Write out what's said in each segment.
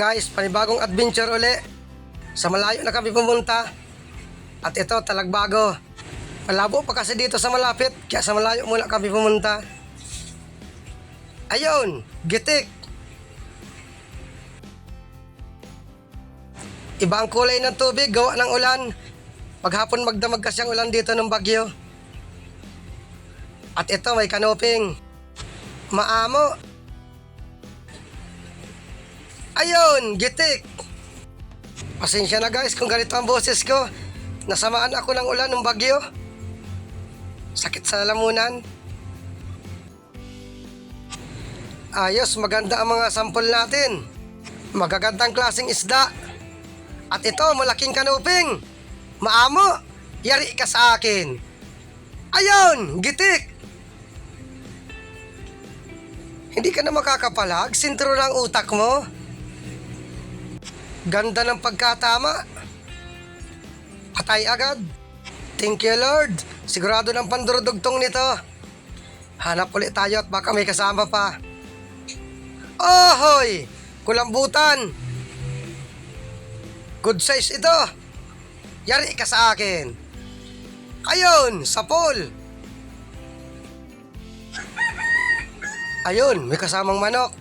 Guys, panibagong adventure uli. Sa malayo na kami pumunta. At ito, talagbago. Malabo pa kasi dito sa malapit, kaya sa malayo muna kami pumunta. Ayun, gitik. Iba ang kulay ng tubig, gawa ng ulan. Paghapon magdamag kasi ang ulan dito ng bagyo. At ito, may kanoping. Maamo. Ayun, gitik. Pasensya na guys kung ganito ang boses ko. Nasamaan ako ng ulan ng bagyo. Sakit sa lamunan. Ayos, maganda ang mga sampol natin. Magagandang klaseng isda. At ito, malaking kanuping. Maamo, yari ka sa akin. Ayun, gitik. Hindi ka na makakapalag, sintro ng utak mo. Ganda ng pagkatama. Patay agad. Thank you Lord. Sigurado ng pandurudugtong nito. Hanap ulit tayo at baka may kasama pa. Ohoy! Kulambutan! Good size ito. Yari ka sa akin. Ayun, sapol. Ayun, may kasamang manok.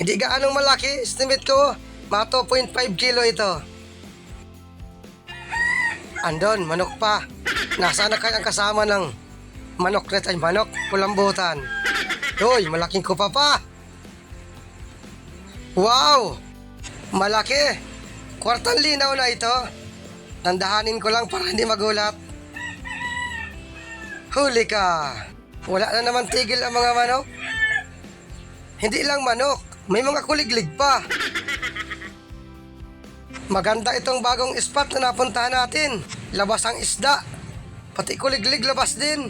Hindi gaanong malaki, estimate ko, mga 2.5 kilo ito. Andon, manok pa. Nasaan na kaya ang kasama ng manok na tayo? Manok, kulambutan. Hoy, malaking kupa pa. Wow! Malaki. Kwartang linaw na ito. Tandahanin ko lang para hindi magulat. Huli ka. Wala na naman tigil ang mga manok. Hindi lang manok, may mga kuliglig pa. Maganda itong bagong spot na napuntahan natin. Labas ang isda. Pati kuliglig labas din.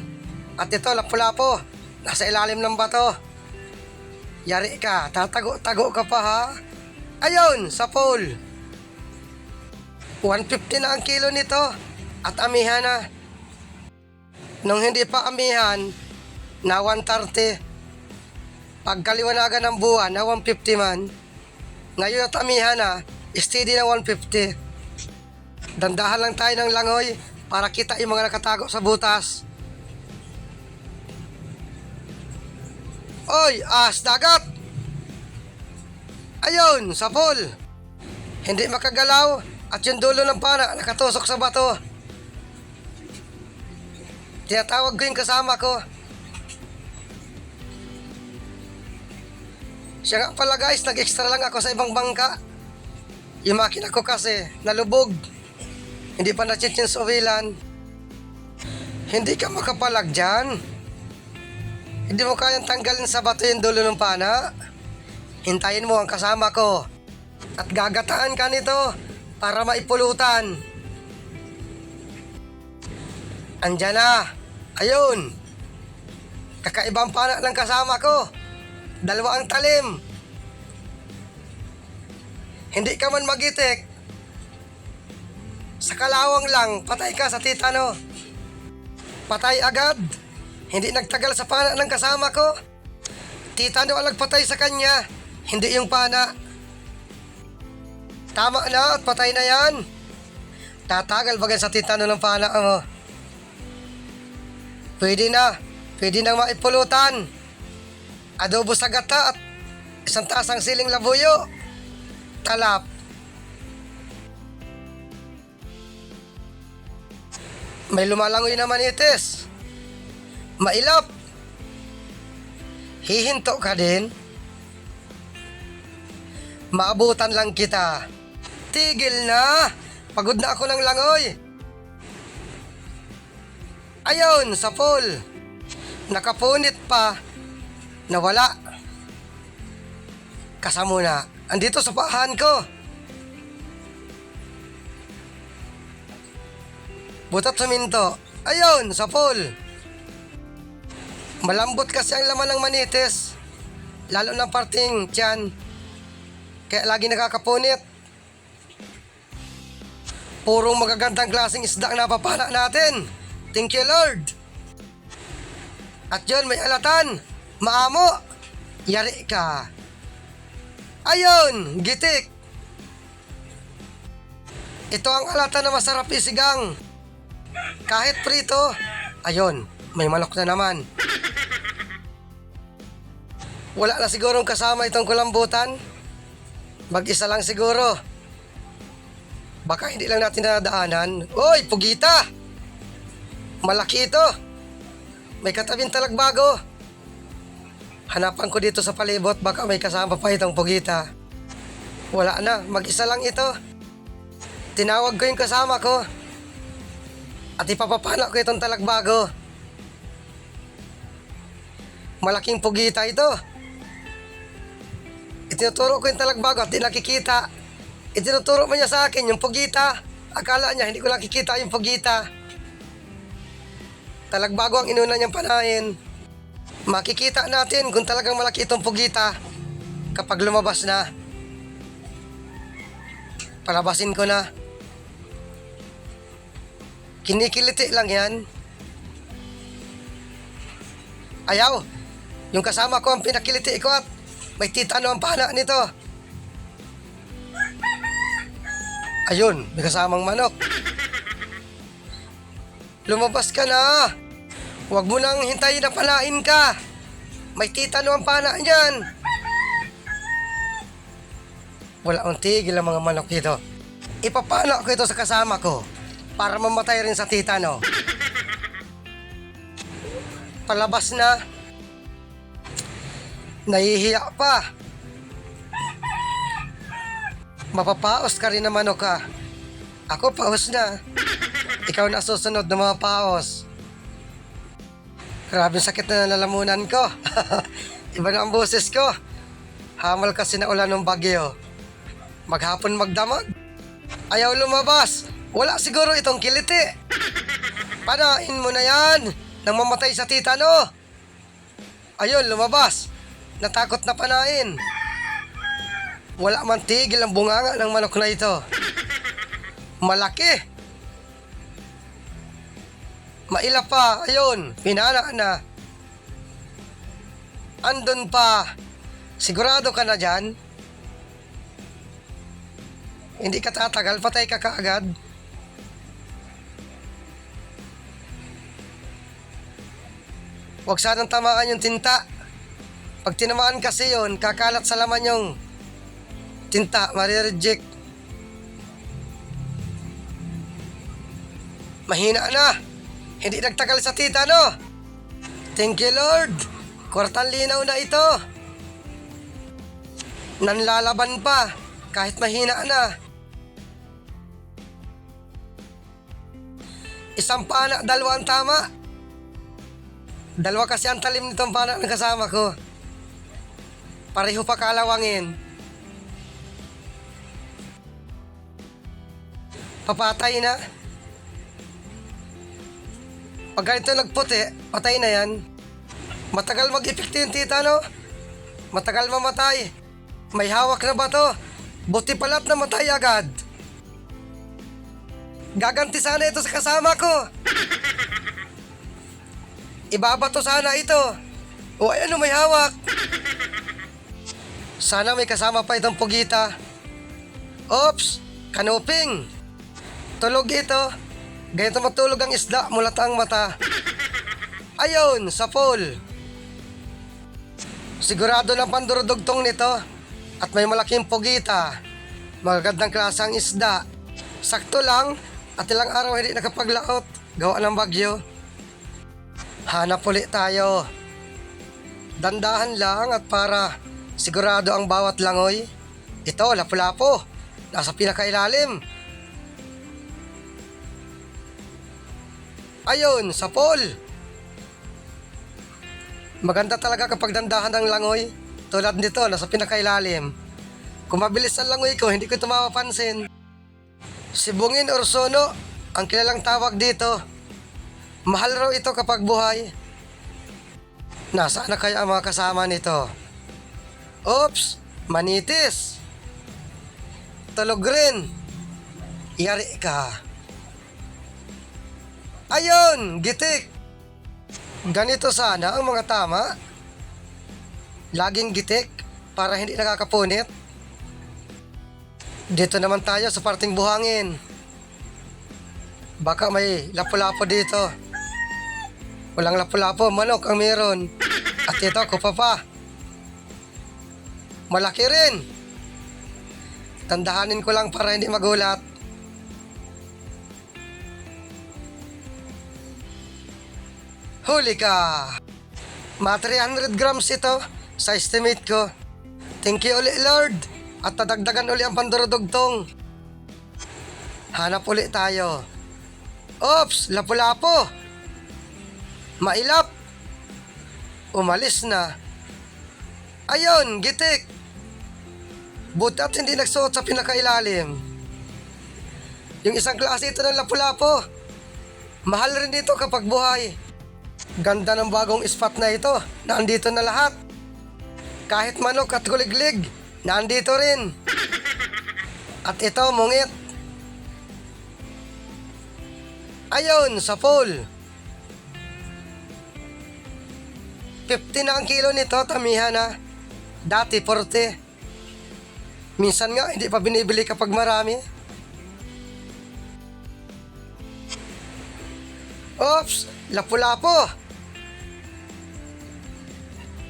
At ito, lapu-lapo. Nasa ilalim ng bato. Yari ka, tatago-tago ka pa ha. Ayun, sa pole. 150 na ang kilo nito. At amihan na. Nung hindi pa amihan, na 130. Pagkaliwanagan ng buwan, na 150 man. Ngayon at amihan na, steady na 150. Dandahan lang tayo ng langoy para kita yung mga nakatago sa butas. Oy, as dagat! Ayun, sa pool. Hindi makagalaw at yung dulo ng pana nakatusok sa bato. Tinatawag ko yung kasama ko. Siya nga pala guys, nag-extra lang ako sa ibang bangka. Yung makina ko kasi, nalubog. Hindi pa na-change oilan. Hindi ka makapalag dyan. Hindi mo kayang tanggalin sa bato yung dulo ng pana. Hintayin mo ang kasama ko. At gagataan ka nito para maipulutan. Andyan na. Ayun. Kakaibang pana ng kasama ko. Dalawa ang talim. Hindi ka man magitik. Sa kalawang lang, patay ka sa titano. Patay agad. Hindi nagtagal sa pana ng kasama ko. Titano ang nagpatay sa kanya. Hindi yung pana. Tama na at patay na yan. Tatagal bagay sa titano ng pana mo. Pwede na. Pwede nang maipulutan. Adobo sa gata at isang tasang siling labuyo. Talap. May lumalangoy naman itis. Mailap. Hihinto ka din. Maabutan lang kita. Tigil na. Pagod na ako ng langoy. Ayun, sa pool. Nakapunit pa. Nawala. Kasamuna. Andito sa pahan ko. Butat suminto. Ayun, sa pool. Malambot kasi ang laman ng manitis. Lalo ng parting tiyan. Kaya lagi nakakapunit. Purong magagandang klaseng isda ang napapala natin. Thank you, Lord. At yun, may alatan. Maamo. Yari ka. Ayon, gitik. Ito ang alata na masarap isigang. Kahit prito. Ayon, may manok na naman. Wala na sigurong kasama itong kulambutan. Mag-isa lang siguro. Baka hindi lang natin nadaanan. Oy, pugita! Malaki ito. May katabing talagbago. Hanapan ko dito sa palibot, baka may kasama pa itong pugita. Wala na, mag-isa lang ito. Tinawag ko yung kasama ko. At ipapapala ko itong talagbago. Malaking pugita ito. Itinuturo ko yung talagbago at di nakikita. Itinuturo mo niya sa akin yung pugita. Akala niya hindi ko nakikita yung pugita. Talagbago ang inuna niyang panahin. Makikita natin kung talagang malaki itong pugita kapag lumabas na. Palabasin ko na. Kinikiliti lang yan. Ayaw. Yung kasama ko ang pinakiliti ko at may titano ang pana nito. Ayun, may kasamang manok. Lumabas ka na. Huwag mo nang hintayin na palain ka. May titano ang pana niyan. Wala akong tigil ang mga manok dito. Ipapana ko ito sa kasama ko para mamatay rin sa titano. Palabas na. Nahihiya pa. Mapapaos ka rin na manok ka. Ako paos na. Ikaw na susunod na mga paos. Grabe sakit na nalalamunan ko. Iba na ang boses ko. Hamal kasi na ulan ng bagyo. Maghapon magdamag. Ayaw lumabas. Wala siguro itong kiliti. Panain mo na yan. Nang mamatay sa titano. Ayun, lumabas. Natakot na panain. Wala man tigil ang bunganga ng manok na ito. Malaki. Maila pa, ayun, pinana na. Andun pa. Sigurado ka na dyan? Hindi ka tatagal, patay ka kaagad. Huwag sanang tamaan yung tinta. Pag tinamaan kasi yon, kakalat sa laman yung tinta, marireject. Mahina na. Hindi nagtagal sa tita, no? Thank you, Lord. Kwartang linaw na ito. Nanlalaban pa, kahit mahina na. Isang pana, dalawa ang tama. Dalawa kasi ang talim nitong pana ng kasama ko. Pareho pa kalawangin. Papatay na. Pag ganito nagputi, patay na yan. Matagal mag-epekto yung tita, no? Matagal mamatay. May hawak na ba to? Buti pala't namatay agad. Gaganti sana ito sa kasama ko. Ibabato sana ito. O ay ano may hawak. Sana may kasama pa itong pugita. Ops! Kanuping! Tulog ito. Ganito matulog ang isda mula ang mata. Ayun, sa pool. Sigurado na pandurudugtong nito at may malaking pugita. Magagandang klasang isda. Sakto lang at ilang araw hindi nakapaglaot. Gawa ng bagyo. Hanap ulit tayo. Dandahan lang at para sigurado ang bawat langoy. Ito, lapu-lapo. Nasa pinakailalim. Ayun, sa pool. Maganda talaga kapag dandahan ng langoy. Tulad nito, nasa pinakailalim. Kung mabilis ang langoy ko, hindi ko ito mapapansin. Sibungin or sono, ang kilalang tawag dito. Mahal raw ito kapag buhay. Nasaan na kaya ang mga kasama nito? Oops, manitis. Tulog rin. Yari ka. Ayun, gitik. Ganito sana ang mga tama. Laging gitik para hindi nakakapunit. Dito naman tayo sa parting buhangin. Baka may lapu-lapo dito. Walang lapu-lapo, manok ang meron. At ito, kupa pa. Malaki rin. Tandahanin ko lang para hindi magulat. Huli ka! Mga 300 grams ito sa estimate ko. Thank you ulit Lord. At tadagdagan uli ang pandurudugtong. Hanap uli tayo. Ops! Lapu-lapo! Mailap! Umalis na. Ayon, gitik! Buti at hindi nagsuot sa pinakailalim. Yung isang klase ito ng lapu-lapo. Mahal rin dito kapag buhay. Ganda ng bagong spot na ito. Nandito na lahat. Kahit manok at kuliglig, nandito rin. At ito, mungit. Ayon, sa pool. 50 na ang kilo nito, tamihan na. Dati, 40. Minsan nga, hindi pa binibili kapag marami. Oops! Lapu-lapo!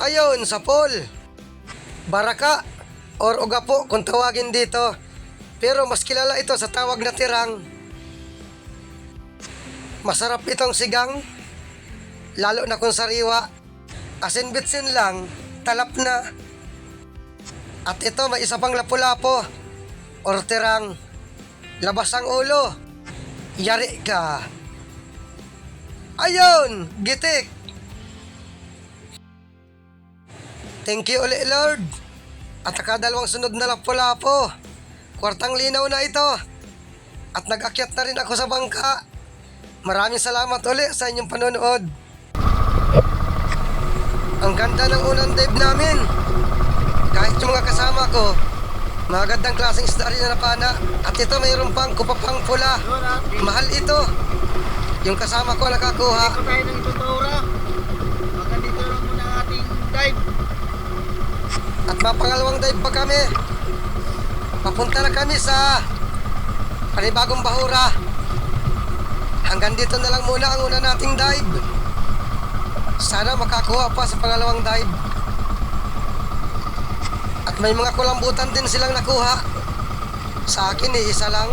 Ayun, sa pool. Baraka or ugapo kung tawagin dito. Pero mas kilala ito sa tawag na tirang. Masarap itong sigang. Lalo na kung sariwa. Asin bitsin lang, talap na. At ito may isa pang lapu-lapo or tirang. Labas ang ulo. Yari ka. Ayun! Gitik! Thank you ulit, Lord. At nakadalawang sunod na lapo-lapo. Kwartang linaw na ito. At nag-akyat na rin ako sa bangka. Maraming salamat ulit sa inyong panonood. Ang ganda ng unang dive namin. Kahit yung mga kasama ko, mga gandang klaseng isda rin na napana. At ito mayroon pang kupapang pula. Mahal ito. Yung kasama ko nakakuha. Ito tayo ng itutura. Baka dito lang muna ang ating dive. At mapangalawang dive pa kami. Papunta na kami sa panibagong bahura. Hanggang dito na lang muna ang una nating dive. Sana makakuha pa sa pangalawang dive. At may mga kulambutan din silang nakuha. Sa akin eh, isa lang.